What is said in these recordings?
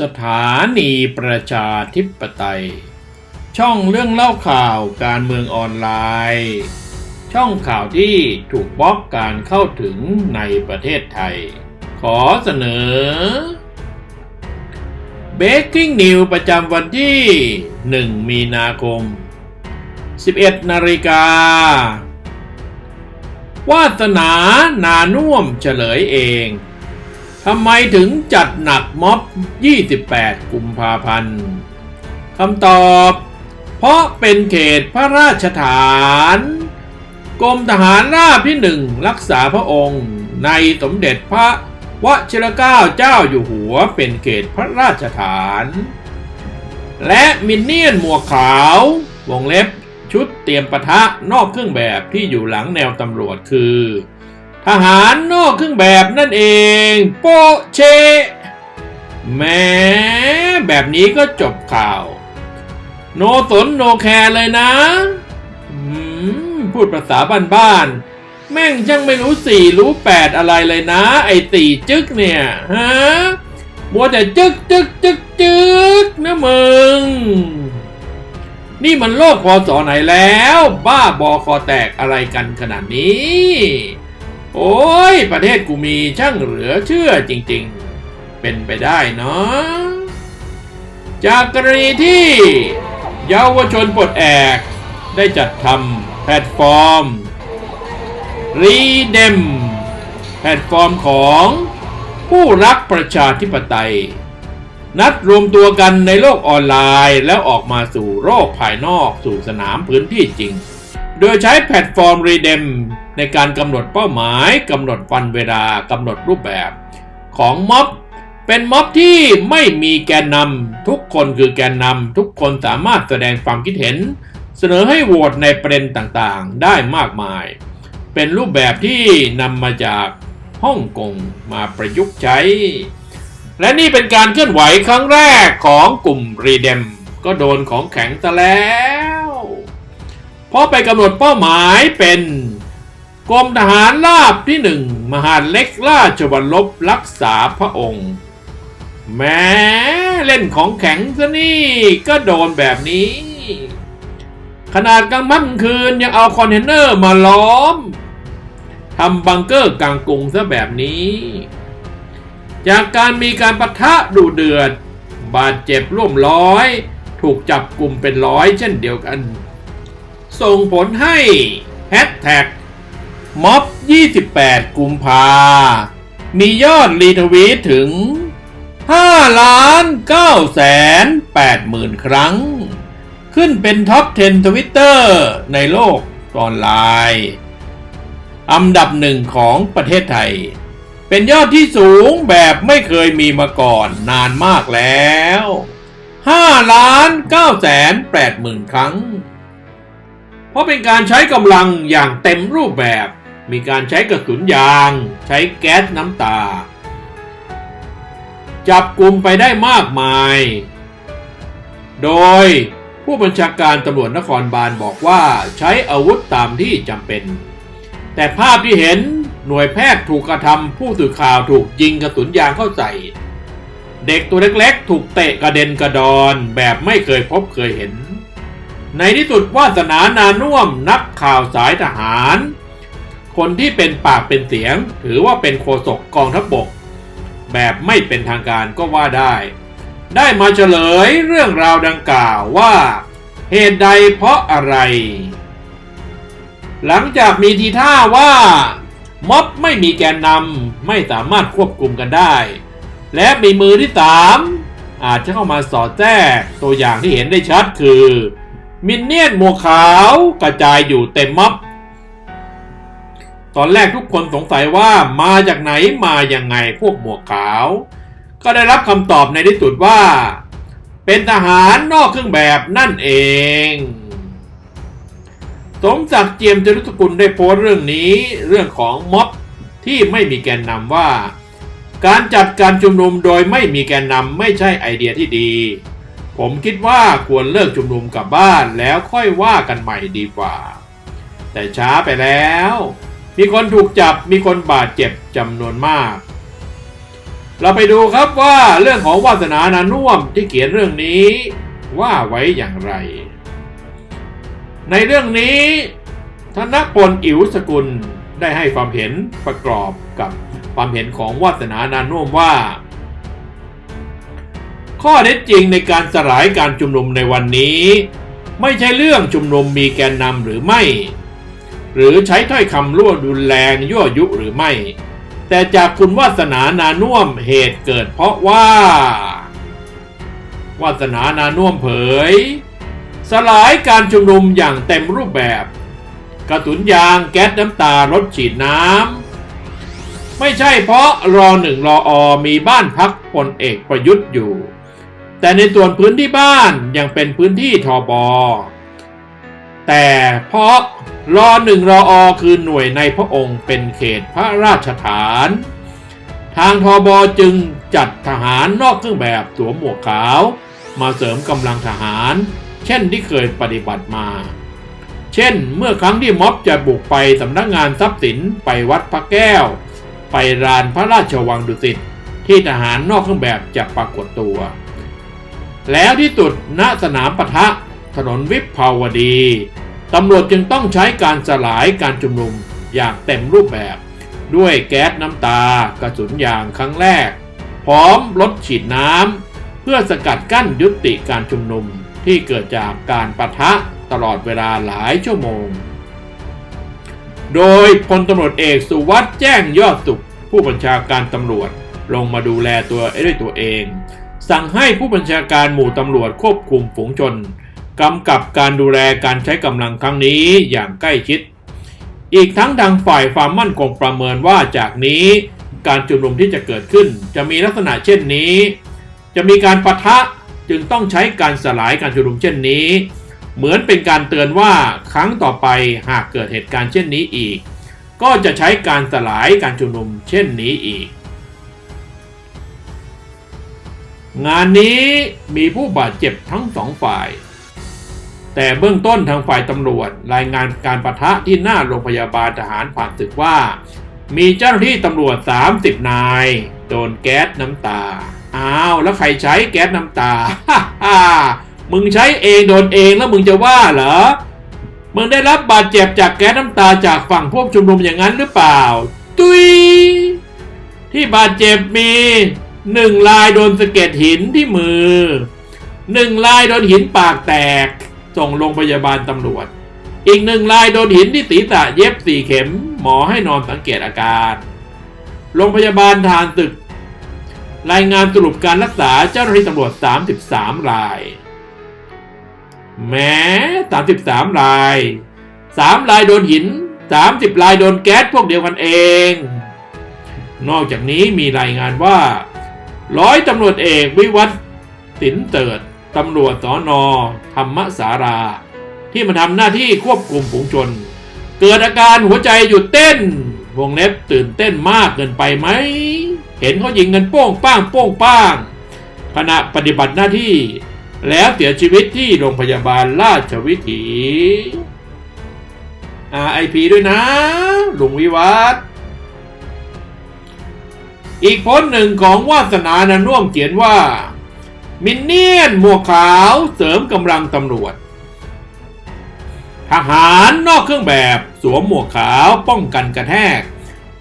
สถานีประชาธิปไตย ช่องเรื่องเล่าข่าวการเมืองออนไลน์ ช่องข่าวที่ถูกบล็อกการเข้าถึงในประเทศไทย ขอเสนอ Breaking News ประจำวันที่ 1 มีนาคม 11 นาฬิกาวาสนานานุ่มเฉลยเอง ทำไมถึงจัดหนักม็อบ 28 กุมภาพันธ์คำตอบ เพราะเป็นเขตพระราชฐาน กรมทหารราบที่หนึ่งรักษาพระองค์ ในสมเด็จพระวชิรเกล้าเจ้าอยู่หัวเป็นเขตพระราชฐาน และมินเนี่ยนหมวกขาววงเล็บชุดเตรียมปะทะนอกเครื่องแบบที่อยู่หลังแนวตำรวจคือ ทหารนอกเครื่องแบบนั่นเอง โปเชแม้แบบนี้ก็จบข่าว โนสนโนแคร์เลยนะพูดภาษาบ้านๆ แม่งช่างไม่รู้สี่รู้แปดอะไรเลยนะ ไอ้ตีจึกเนี่ยฮะมัวแต่จึกจึกจึกจึกนะมึง นี่มันโลกพอสอไหนแล้ว บ้าบอคอแตกอะไรกันขนาดนี้ โอ้ย ประเทศกูมีช่างเหลือเชื่อจริงๆ เป็นไปได้เนาะจากกรณีที่เยาวชนปลดแอก ได้จัดทำแพลตฟอร์มรีเดมแพลตฟอร์มของผู้รักประชาธิปไตย นัดรวมตัวกันในโลกออนไลน์แล้วออกมาสู่โลกภายนอกสู่สนามพื้นที่จริง โดยใช้แพลตฟอร์ม Redem ในการกำหนดเป้าหมายกำหนดวันเวลากำหนดรูปแบบของม็อบเป็นม็อบที่ไม่มีแกนนำทุกคนคือแกนนำทุกคนสามารถแสดงความคิดเห็น เสนอให้โหวตในประเด็นต่างๆ ได้มากมาย เป็นรูปแบบที่นำมาจากฮ่องกงมาประยุกต์ใช้ และนี่เป็นการเคลื่อนไหวครั้งแรกของกลุ่มรีเดมก็โดนของแข็งซะแล้ว เพราะไปกำหนดเป้าหมายเป็น กรมทหารราบที่หนึ่งมหาเล็กราชวัลลบรักษาพระองค์ แม้เล่นของแข็งซะนี่ก็โดนแบบนี้ ขนาดกลางค่ำคืนยังเอาคอนเทนเนอร์มาล้อมทำบังเกอร์กลางกรุงซะแบบนี้ จากการมีการปะทะดูเดือด บาดเจ็บร่วมร้อย ถูกจับกลุ่มเป็นร้อยเช่นเดียวกัน ส่งผลให้แฮชแท็ก ม็อบ 28 กุมภา มียอดรีทวีตถึง 5 ล้าน9แสน8หมื่นครั้ง ขึ้นเป็นท็อป 10 ทวิตเตอร์ในโลกออนไลน์อันดับหนึ่งของประเทศไทย เป็นยอดที่สูงแบบไม่เคยมีมาก่อนนานมากแล้ว5ล้าน9แสน8หมื่นครั้ง เพราะเป็นการใช้กำลังอย่างเต็มรูปแบบ มีการใช้กระสุนยาง ใช้แก๊สน้ำตา จับกลุ่มไปได้มากมาย โดยผู้บัญชาการตำรวจนครบาลบอกว่าใช้อาวุธตามที่จำเป็น แต่ภาพที่เห็นหน่วยแพทย์ถูกกระทำผู้สื่อข่าวถูกยิงกระสุนยางเข้าใส่ เด็กตัวเล็กๆ ถูกเตะกระเด็นกระดอนแบบไม่เคยพบเคยเห็น ในที่สุดวาสนานานุ่วมนักข่าวสายทหาร คนที่เป็นปากเป็นเสียง ถือว่าเป็นโฆษกกองทัพบก แบบไม่เป็นทางการก็ว่าได้ ได้มาเฉลยเรื่องราวดังกล่าวว่า เหตุใดเพราะอะไร หลังจากมีทีท่าว่าม็อบไม่มีแกนนำไม่สามารถควบคุมกันได้ และมีมือที่สามอาจจะเข้ามาสอดแทรกตัวอย่างที่เห็นได้ชัดคือ มินเนี่ยนหมวกขาวกระจายอยู่เต็มม็อบ ตอนแรกทุกคนสงสัยว่ามาจากไหนมาอย่างไงพวกหมวกขาว ก็ได้รับคำตอบในที่สุดว่า เป็นทหารนอกเครื่องแบบนั่นเองสมศักดิ์เจียมจรุสกุลได้โพสต์เรื่องนี้เรื่องของม็อบที่ไม่มีแกนนำว่า การจัดการชุมนุมโดยไม่มีแกนนำไม่ใช่ไอเดียที่ดี ผมคิดว่าควรเลิกชุมนุมกลับบ้านแล้วค่อยว่ากันใหม่ดีกว่า แต่ช้าไปแล้ว มีคนถูกจับมีคนบาดเจ็บจำนวนมาก เราไปดูครับว่าเรื่องของวาสนานานุ่วมที่เขียนเรื่องนี้ว่าไว้อย่างไร ในเรื่องนี้ธนพลอิ๋วสกุลได้ให้ความเห็นประกอบกับความเห็นของวาสนานานุ่วมว่า ข้อเท็จจริงในการสลายการชุมนุมในวันนี้ ไม่ใช่เรื่องชุมนุมมีแกนนำหรือไม่ หรือใช้ถ้อยคำรั่วรุนแรงยั่วยุหรือไม่ แต่จากคุณวาสนานานุ่มเหตุเกิดเพราะว่า วาสนานานุ่มเผย สลายการชุมนุมอย่างเต็มรูปแบบ กระสุนยางแก๊สน้ำตารถฉีดน้ำไม่ใช่เพราะรอหนึ่งรออมีบ้านพักพลเอกประยุทธ์อยู่ แต่ในส่วนพื้นที่บ้านยังเป็นพื้นที่ทอบอ แต่เพราะรอหนึ่งรออคือหน่วยในพระองค์เป็นเขตพระราชฐาน ทางทอบอจึงจัดทหารนอกเครื่องแบบสวมหมวกขาว มาเสริมกำลังทหาร เช่นที่เคยปฏิบัติมา เช่น เมื่อครั้งที่ม็อบจะบุกไปสำนักงานทรัพย์สินไปวัดพระแก้ว ไปลานพระราชวังดุสิตที่ทหารนอกเครื่องแบบจะปรากฏตัว แล้วที่สุดณสนามปะทะถนนวิภาวดี ตำรวจจึงต้องใช้การสลายการชุมนุมอย่างเต็มรูปแบบ ด้วยแก๊สน้ำตากระสุนยางครั้งแรก พร้อมรถฉีดน้ำเพื่อสกัดกั้นยุติการชุมนุมที่เกิดจากการปะทะตลอดเวลาหลายชั่วโมง โดยพลตำรวจเอกสุวัสด์แจ้งยอดสุข ผู้บัญชาการตำรวจลงมาดูแลตัวด้วยตัวเอง สั่งให้ผู้บัญชาการหมู่ตำรวจควบคุมฝูงชน กำกับการดูแลการใช้กำลังครั้งนี้อย่างใกล้ชิด อีกทั้งทางฝ่ายความมั่นคงประเมินว่าจากนี้การชุมนุมที่จะเกิดขึ้น จะมีลักษณะเช่นนี้ จะมีการปะทะจึงต้องใช้การสลายการชุมนุมเช่นนี้ เหมือนเป็นการเตือนว่าครั้งต่อไปหากเกิดเหตุการณ์เช่นนี้อีก ก็จะใช้การสลายการชุมนุมเช่นนี้อีก งานนี้มีผู้บาดเจ็บทั้งสองฝ่าย แต่เบื้องต้นทางฝ่ายตำรวจรายงานการประทะที่หน้าโรงพยาบาลทหารผ่านศึกว่า มีเจ้าหน้าที่ตำรวจ 30 นาย โดนแก๊สน้ำตา อ้าว แล้วใครใช้แก๊สน้ำตาฮ่าฮ่ามึงใช้เองโดนเองแล้วมึงจะว่าเหรอ มึงได้รับบาดเจ็บจากแก๊สน้ำตาจากฝั่งพวกชุมนุมอย่างนั้นหรือเปล่า ตุยที่บาดเจ็บมีหนึ่งลายโดนสะเก็ดหินที่มือหนึ่งลายโดนหินปากแตก ส่งโรงพยาบาลตำรวจ อีกหนึ่งลายโดนหินที่ศีรษะเย็บสี่เข็ม หมอให้นอนสังเกตอาการ โรงพยาบาลทานตึก รายงานสรุปการรักษาเจ้าหน้าที่ตำรวจ 33 ราย แม้ 33 ราย 3 รายโดนหิน 30 รายโดนแก๊สพวกเดียวกันเอง นอกจากนี้มีรายงานว่า ร้อยตำรวจเอกวิวัฒน์สินเติด ตำรวจสอนอธรรมสารา ที่มาทำหน้าที่ควบคุมฝูงชน เกิดอาการหัวใจหยุดเต้น วงเล็บตื่นเต้นมากเกินไปไหม เห็นเขายิงกันโป้งป้างโป้งป้าง ขณะปฏิบัติหน้าที่ แล้วเสียชีวิตที่โรงพยาบาลราชวิถี RIP ด้วยนะ ลุงวิวัฒน์อีกพสต์หนึ่งของวาสนานาน่วมเขียนว่า มินเนี่ยนหมวกขาวเสริมกำลังตำรวจ ทหารนอกเครื่องแบบสวมหมวกขาวป้องกันกระแทก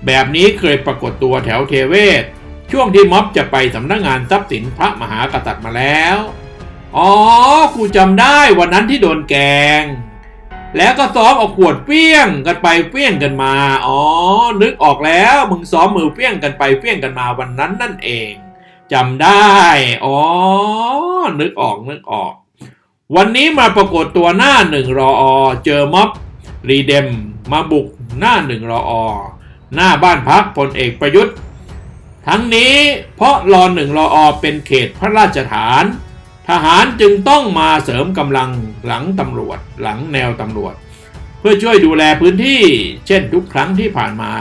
แบบนี้เคยปรากฏตัวแถวเทเวศ ช่วงที่ม็อบจะไปสำนักงงานทรัพย์สินพระมหากษัตริย์มาแล้ว อ๋อกูจำได้วันนั้นที่โดนแกง แล้วก็ซ้อมเอาขวดเปี้ยงกันไปเปี้ยงกันมา อ๋อ นึกออกแล้วมึงซ้อมมือเปี้ยงกันไปเปี้ยงกันมาวันนั้นนั่นเอง จำได้ อ๋อ นึกออก นึกออก วันนี้มาปรากฏตัวหน้าหนึ่งรออ เจอม็อบรีเดม มาบุกหน้าหนึ่งรออ หน้าบ้านพักพลเอกประยุทธ์ ทั้งนี้เพราะรอหนึ่งรออเป็นเขตพระราชฐาน ทหารจึงต้องมาเสริมกำลังหลังตำรวจ หลังแนวตำรวจ เพื่อช่วยดูแลพื้นที่ เช่นทุกครั้งที่ผ่านมา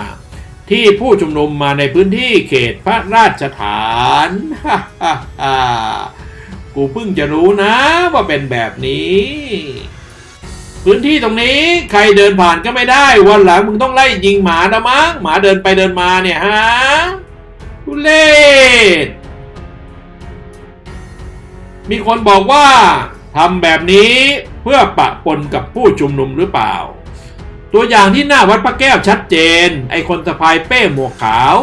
ที่ผู้ชุมนุมมาในพื้นที่เขตพระราชฐานฮ่าฮ่าฮ่ากูเพิ่งจะรู้นะว่าเป็นแบบนี้ พื้นที่ตรงนี้ใครเดินผ่านก็ไม่ได้วันหลังมึงต้องไล่ยิงหมานะมั้งหมาเดินไปเดินมาเนี่ยฮะทุเลศมีคนบอกว่าทำแบบนี้เพื่อปะปนกับผู้ชุมนุมหรือเปล่า ตัวอย่างที่หน้าวัดพระแก้วชัดเจน ไอคนสะพายเป้หมวกขาว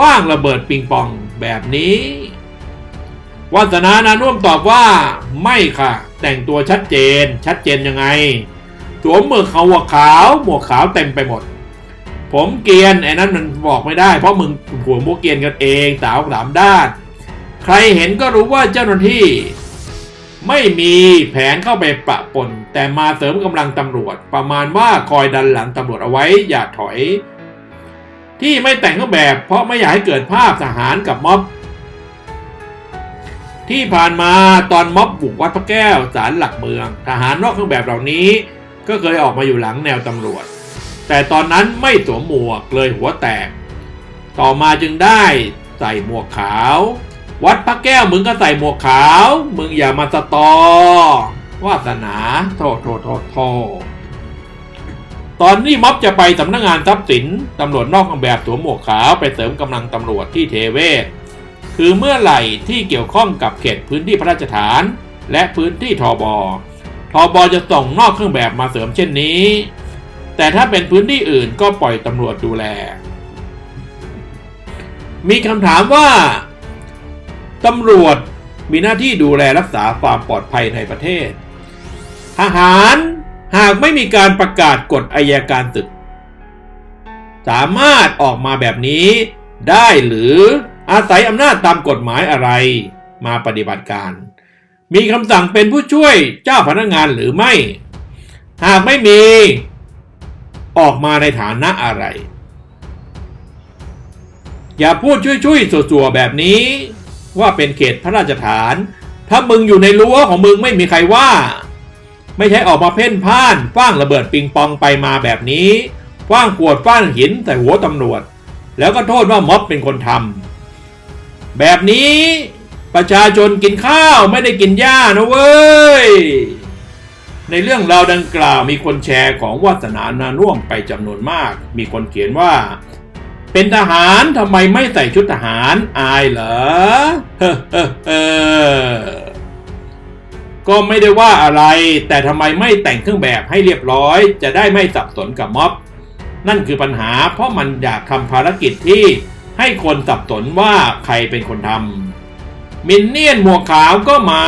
ว่างระเบิดปิงปองแบบนี้วาสนานานุ่วมตอบว่า ไม่ค่ะ แต่งตัวชัดเจน ชัดเจนยังไงสวมหมวกขาวหมวกขาว หมวกขาวเต็มไปหมด ผมเกียนไอ้นั้นมันบอกไม่ได้ เพราะมึงหัวมุกเกียนกันเองสาวสามด้าน ใครเห็นก็รู้ว่าเจ้าหน้าที่ ไม่มีแผนเข้าไปปะปน แต่มาเสริมกำลังตำรวจ ประมาณว่าคอยดันหลังตำรวจเอาไว้อย่าถอย ที่ไม่แต่งเครื่องแบบ เพราะไม่อยากให้เกิดภาพทหารกับม็อบ ที่ผ่านมาตอนม็อบบุกวัดพระแก้วศาลหลักเมือง ทหารนอกเครื่องแบบเหล่านี้ ก็เคยออกมาอยู่หลังแนวตำรวจ แต่ตอนนั้นไม่สวมหมวกเลยหัวแตก ต่อมาจึงได้ใส่หมวกขาว วัดพระแก้วมึงก็ใส่หมวกขาว มึงอย่ามาสตอ วาสนาโทษโทษโทษโทษตอนนี้ม็อบจะไปสำนักงงานทรัพย์สิน ตำรวจนอกเครื่องแบบสวมหมวกขาวไปเสริมกำลังตำรวจที่เทเวศ คือเมื่อไหร่ที่เกี่ยวข้องกับเขตพื้นที่พระราชฐาน และพื้นที่ทบทบจะส่งนอกเครื่องแบบมาเสริมเช่นนี้ แต่ถ้าเป็นพื้นที่อื่นก็ปล่อยตำรวจดูแล มีคำถามว่า ตำรวจมีหน้าที่ดูแลรักษาความปลอดภัยในประเทศ ทหารหากไม่มีการประกาศกฎอายการศึก สามารถออกมาแบบนี้ได้หรืออาศัยอำนาจตามกฎหมายอะไรมาปฏิบัติการ มีคำสั่งเป็นผู้ช่วยเจ้าพนักงานหรือไม่ หากไม่มี ออกมาในฐานะอะไร อย่าพูดช่วยๆสัวๆแบบนี้ ว่าเป็นเขตพระราชฐาน ถ้ามึงอยู่ในรั้วของมึงไม่มีใครว่า ไม่ใช่ออกมาเพ่นพ่านฟ้างระเบิดปิงปองไปมาแบบนี้ฟ้างขวดฟ้างหินใส่หัวตำรวจ แล้วก็โทษว่าม็อบเป็นคนทำแบบนี้ประชาชนกินข้าวไม่ได้กินหญ้านะเว้ย ในเรื่องราวดังกล่าวมีคนแชร์ของวาสนานาน่วมไปจำนวนมาก มีคนเขียนว่า เป็นทหารทำไมไม่ใส่ชุดทหารอายเหรอเฮ้อเฮ้อเฮ้ก็ไม่ได้ว่าอะไร แต่ทำไมไม่แต่งเครื่องแบบให้เรียบร้อย จะได้ไม่สับสนกับม็อบ นั่นคือปัญหา เพราะมันอยากทำภารกิจที่ให้คนสับสนว่าใครเป็นคนทำมินเนี่ยนหมวกขาวก็มา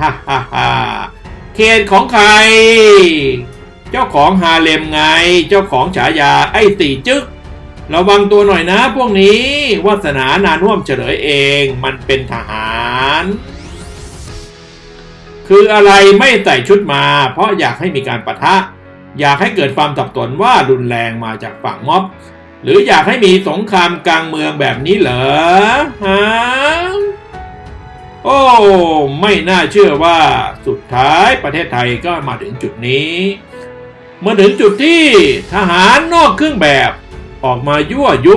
ฮ่าฮ่าฮ่าเขตของใคร เจ้าของฮาเลมไง เจ้าของฉายาไอ้ตีจึก ระวังตัวหน่อยนะพวกนี้วาสนานาน่วมเฉลยเองมันเป็นทหาร คืออะไรไม่ใส่ชุดมา เพราะอยากให้มีการปะทะ อยากให้เกิดความสับสนว่ารุนแรงมาจากฝั่งม็อบ หรืออยากให้มีสงครามกลางเมืองแบบนี้เหรอฮะโอ้ไม่น่าเชื่อว่าสุดท้ายประเทศไทยก็มาถึงจุดนี้ เมื่อถึงจุดที่ทหารนอกเครื่องแบบ ออกมายั่วยุ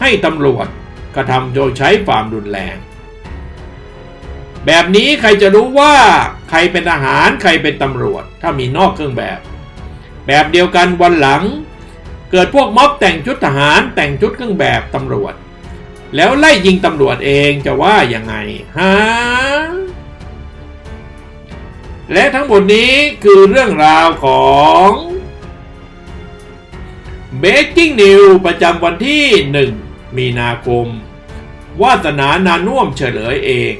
ให้ตำรวจกระทำโดยใช้ความรุนแรง แบบนี้ใครจะรู้ว่าใครเป็นทหารใครเป็นตำรวจ ถ้ามีนอกเครื่องแบบ แบบเดียวกันวันหลัง เกิดพวกม็อบแต่งชุดทหารแต่งชุดเครื่องแบบตำรวจ แล้วไล่ยิงตำรวจเองจะว่ายังไงฮะและทั้งหมดนี้คือเรื่องราวของ Breaking News ประจำวันที่ 1 มีนาคม วาสนานานุ่วมเฉลยเอง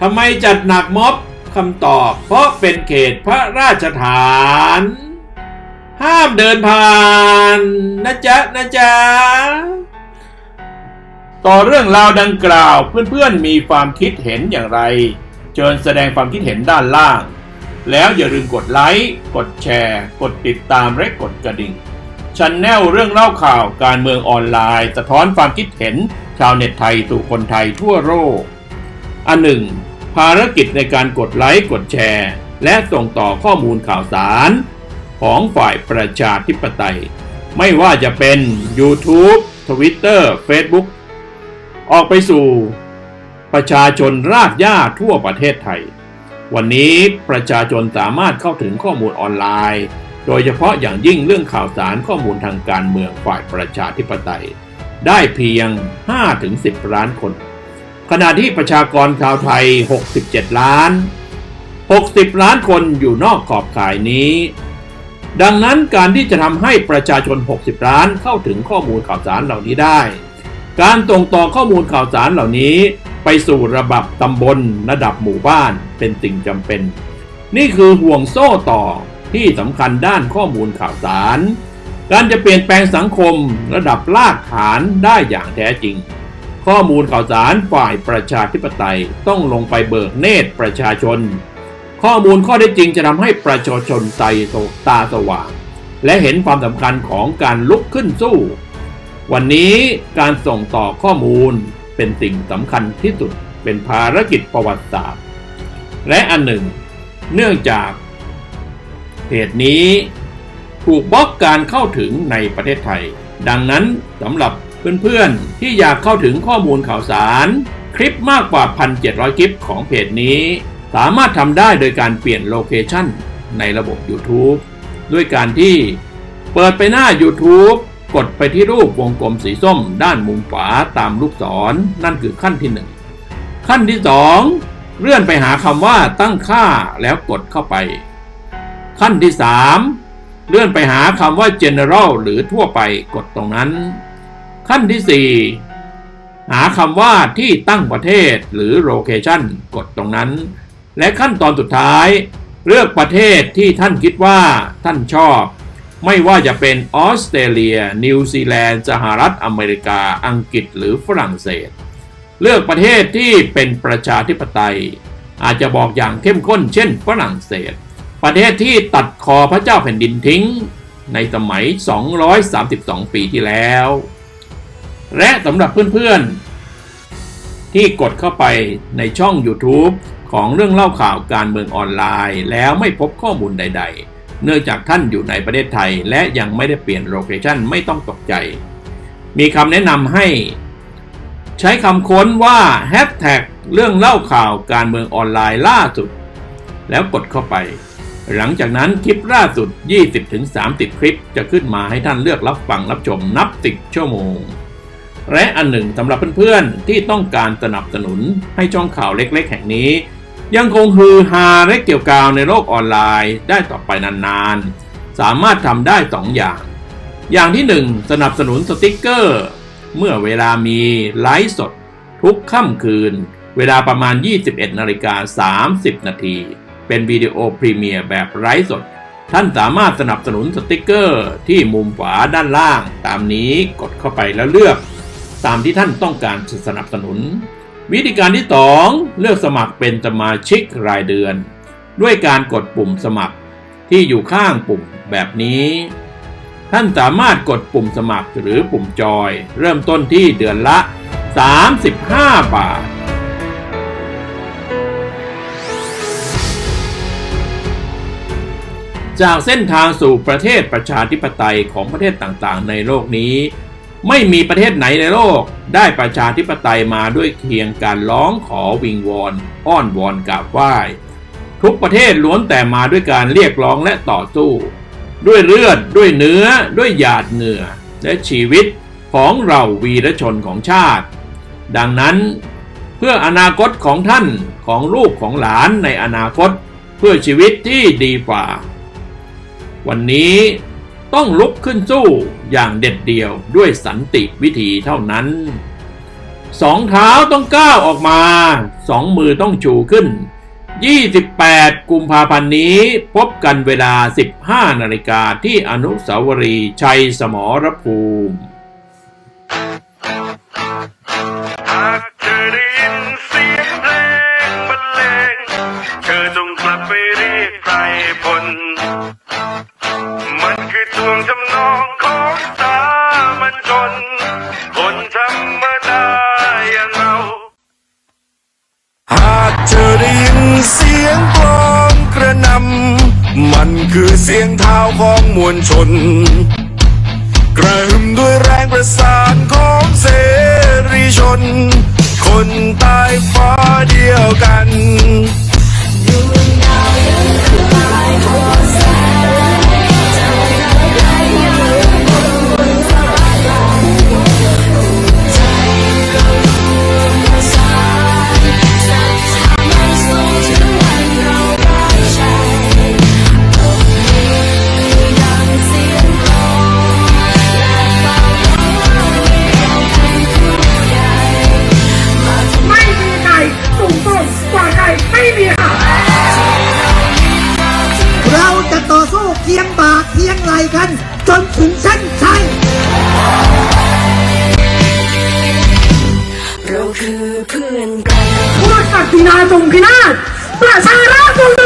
ทำไมจัดหนักม็อบคำตอบ เพราะเป็นเขตพระราชฐาน ห้ามเดินผ่านนะจ๊ะนะจ๊ะ ต่อเรื่องราวดังกล่าวเพื่อนๆมีความคิดเห็นอย่างไร เชิญแสดงความคิดเห็นด้านล่าง แล้วอย่าลืมกดไลค์ กดแชร์ กดติดตามและกดกระดิ่ง ชันแนลเรื่องเล่าข่าวการเมืองออนไลน์ สะท้อนความคิดเห็น ชาวเน็ตไทยสู่คนไทยทั่วโลกอันหนึ่งภารกิจในการกดไลค์กดแชร์ และส่งต่อข้อมูลข่าวสาร ของฝ่ายประชาธิปไตย ไม่ว่าจะเป็น YouTube Twitter Facebook ออกไปสู่ ประชาชนรากหญ้าทั่วประเทศไทย วันนี้ประชาชนสามารถเข้าถึงข้อมูลออนไลน์ โดยเฉพาะอย่างยิ่งเรื่องข่าวสารข้อมูลทางการเมืองฝ่ายประชาธิปไตย ได้เพียง 5-10 ล้านคน ขณะที่ประชากรชาวไทย 67 ล้าน 60 ล้านคนอยู่นอกขอบข่ายนี้ ดังนั้นการที่จะทำให้ประชาชน 60 ล้านเข้าถึงข้อมูลข่าวสารเหล่านี้ได้ การตรงต่อข้อมูลข่าวสารเหล่านี้ไปสู่ระดับตำบลระดับหมู่บ้านเป็นสิ่งจำเป็น นี่คือห่วงโซ่ต่อ ที่สำคัญด้านข้อมูลข่าวสาร การจะเปลี่ยนแปลงสังคมระดับรากฐานได้อย่างแท้จริง ข้อมูลข่าวสารฝ่ายประชาธิปไตยต้องลงไปเบิกเนตรประชาชน ข้อมูลข้อได้จริงจะทำให้ประชาชนใจโตตาสว่าง และเห็นความสำคัญของการลุกขึ้นสู้ วันนี้การส่งต่อข้อมูลเป็นสิ่งสำคัญที่สุดเป็นภารกิจประวัติศาสตร์ และอันหนึ่ง เนื่องจาก เหตุนี้ถูกบล็อกการเข้าถึงในประเทศไทย ดังนั้นสำหรับเพื่อนๆ ที่อยากเข้าถึงข้อมูลข่าวสาร คลิปมากกว่า 1,700 คลิปของเพจนี้ สามารถทำได้โดยการเปลี่ยนโลเคชันในระบบ YouTube ด้วยการที่เปิดไปหน้า YouTube กดไปที่รูปวงกลมสีส้มด้านมุมขวาตามลูกศรนั่นคือขั้นที่ 1 ขั้นที่ 2 เลื่อนไปหาคำว่าตั้งค่าแล้วกดเข้าไป ขั้นที่ 3 เลื่อนไปหาคำว่า general หรือทั่วไปกดตรงนั้น ขั้นที่ 4 หาคำว่าที่ตั้งประเทศหรือ location กดตรงนั้น และขั้นตอนสุดท้าย เลือกประเทศที่ท่านคิดว่าท่านชอบ ไม่ว่าจะเป็นออสเตรเลีย นิวซีแลนด์สหรัฐอเมริกา อังกฤษหรือฝรั่งเศส เลือกประเทศที่เป็นประชาธิปไตย อาจจะบอกอย่างเข้มข้นเช่นฝรั่งเศส ประเทศที่ตัดคอพระเจ้าแผ่นดินทิ้งในสมัย 232 ปีที่แล้ว และสำหรับเพื่อนๆ ที่กดเข้าไปในช่อง YouTube ของเรื่องเล่าข่าวการเมืองออนไลน์ แล้วไม่พบข้อมูลใด ๆ เนื่องจากท่านอยู่ในประเทศไทย และยังไม่ได้เปลี่ยนโลเคชันไม่ต้องตกใจ มีคำแนะนำให้ ใช้คำค้นว่าแฮชแท็กเรื่องเล่าข่าวการเมืองออนไลน์ล่าสุด แล้วกดเข้าไป หลังจากนั้นคลิปล่าสุด 20-30 คลิปจะขึ้นมาให้ท่านเลือกรับฟังรับชมนับสิบชั่วโมง และอันหนึ่งสำหรับเพื่อนๆ ที่ต้องการสนับสนุนให้ช่องข่าวเล็กๆ แห่งนี้ ยังคงฮือฮาและเกี่ยวกาวในโลกออนไลน์ได้ต่อไปนานๆ สามารถทำได้2ออย่าง อย่างที่1สนับสนุนสติกเกอร์ เมื่อเวลามีไลฟ์สด ทุกค่ำคืน เวลาประมาณ 21นาฬิกา30นาที เป็นวิดีโอพรีเมียร์แบบไลฟ์สด ท่านสามารถสนับสนุนสติกเกอร์ที่มุมขวาด้านล่าง ตามนี้กดเข้าไปแล้วเลือก ตามที่ท่านต้องการสนับสนุน วิธีการที่ 2 เลือกสมัครเป็นสมาชิกรายเดือน ด้วยการกดปุ่มสมัครที่อยู่ข้างปุ่มแบบนี้ ท่านสามารถกดปุ่มสมัครหรือปุ่มจอย เริ่มต้นที่เดือนละ 35 บาท จากเส้นทางสู่ประเทศประชาธิปไตยของประเทศต่างๆ ในโลกนี้ ไม่มีประเทศไหนในโลก ได้ประชาธิปไตยมาด้วยเพียงการร้องขอวิงวอนอ้อนวอนกราบไหว้ทุกประเทศล้วนแต่มาด้วยการเรียกร้องและต่อสู้ ด้วยเลือดด้วยเนื้อ ด้วยหยาดเหงื่อ และชีวิตของเราวีรชนของชาติ ดังนั้น เพื่ออนาคตของท่านของลูกของหลานในอนาคต เพื่อชีวิตที่ดีกว่า วันนี้ต้องลุกขึ้นสู้อย่างเด็ดเดี่ยวด้วยสันติวิธีเท่านั้น สองเท้าต้องก้าวออกมา สองมือต้องชูขึ้น 28 กุมภาพันธ์นี้พบกันเวลา 15 นาฬิกาที่อนุสาวรีย์ชัยสมรภูมิเธอจงกลับไปเรียกไพรพลมัน วงทำนองของสามัญชน คนธรรมดาอย่างเรา หากเธอได้ยินเสียงกลองกระนำมันคือเสียงเท้าของมวลชน กระหึ่มด้วยแรงประสานของเสรีชน คนใต้ฟ้าเดียวกันเไม่มีค่ะเราจะต่อสู้เคียงบากเคียงไหลกัน จนถึงเส้นชัยเราคือเพื่อนกันพวกศักดินาจงพินาศประชาราช